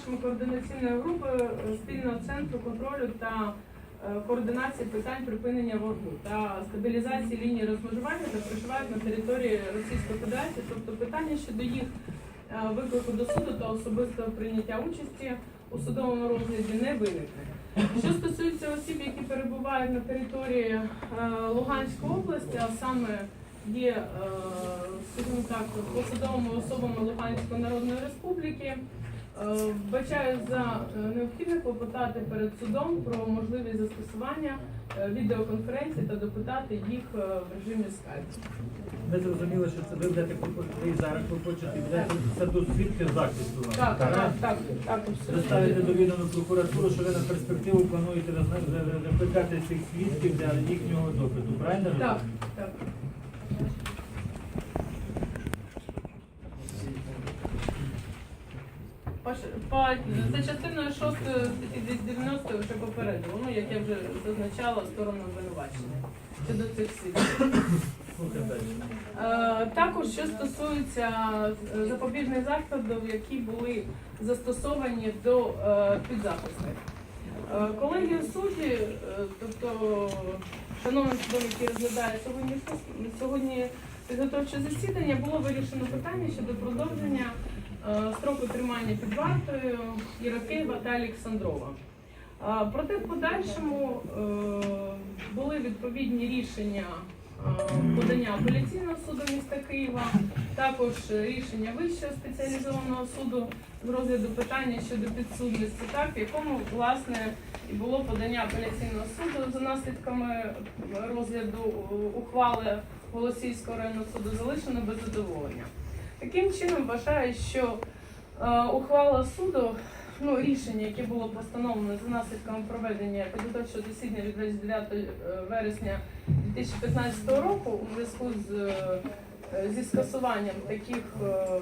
нашими координаційною групою е, спільного центру контролю та е, координації питань припинення вогню та стабілізації лінії розмежування та проживають на території Російської Федерації, тобто питання щодо їх е, виклику до суду та особистого прийняття участі у судовому розгляді не виникне. Що стосується осіб, які перебувають на території Луганської області, а саме є, скажімо так, посадовими особами Луганської Народної Республіки, вбачаю за е, необхідне клопотати перед судом про можливість застосування е, відеоконференції та допитати їх е, в режимі скайп. Ми зрозуміли, що це ви будете ви зараз клопочете, будете це до свідків захисту. Так, так, правильно? так, так, Ви ставите до відомо прокуратуру, що ви на перспективу плануєте закликати цих свідків для їхнього допиту, правильно? Так, так. По, по, за частиною 6 статті 290 вже попередило, ну, як я вже зазначала, сторону обвинувачення щодо цих свідків. Е, Також що стосується е, запобіжних заходів, які були застосовані до е, підзахисних. Е, Колегія судді, е, тобто шановний судом, який розглядає сьогодні сьогодні підготовче засідання, було вирішено питання щодо продовження е, строку тримання під вартою Іракеєва та Олександрова. Проте в подальшому е, були відповідні рішення подання апеляційного суду міста Києва, також рішення Вищого спеціалізованого суду з розгляду питання щодо підсудності, так, якому власне і було подання апеляційного суду за наслідками розгляду е, ухвали Голосівського районного суду залишено без задоволення. Таким чином вважаю, що е, ухвала суду ну, рішення, яке було постановлено за наслідками проведення підготовчого засідання від 29 вересня 2015 року у зв'язку з е, зі скасуванням таких е, е,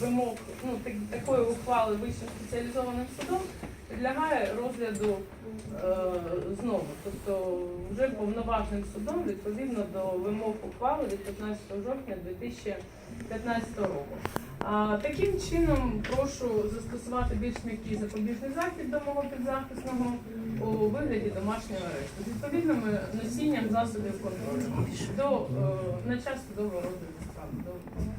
вимог, ну так, такої ухвали вищим спеціалізованим судом підлягає розгляду е, знову, тобто вже повноважним судом відповідно до вимог ухвали від 15 жовтня 2015 року. А, Таким чином прошу застосувати більш м'який запобіжний захід до мого підзахисного у вигляді домашнього арешту з відповідним носінням засобів контролю до е, на час судового розгляду справи до питання.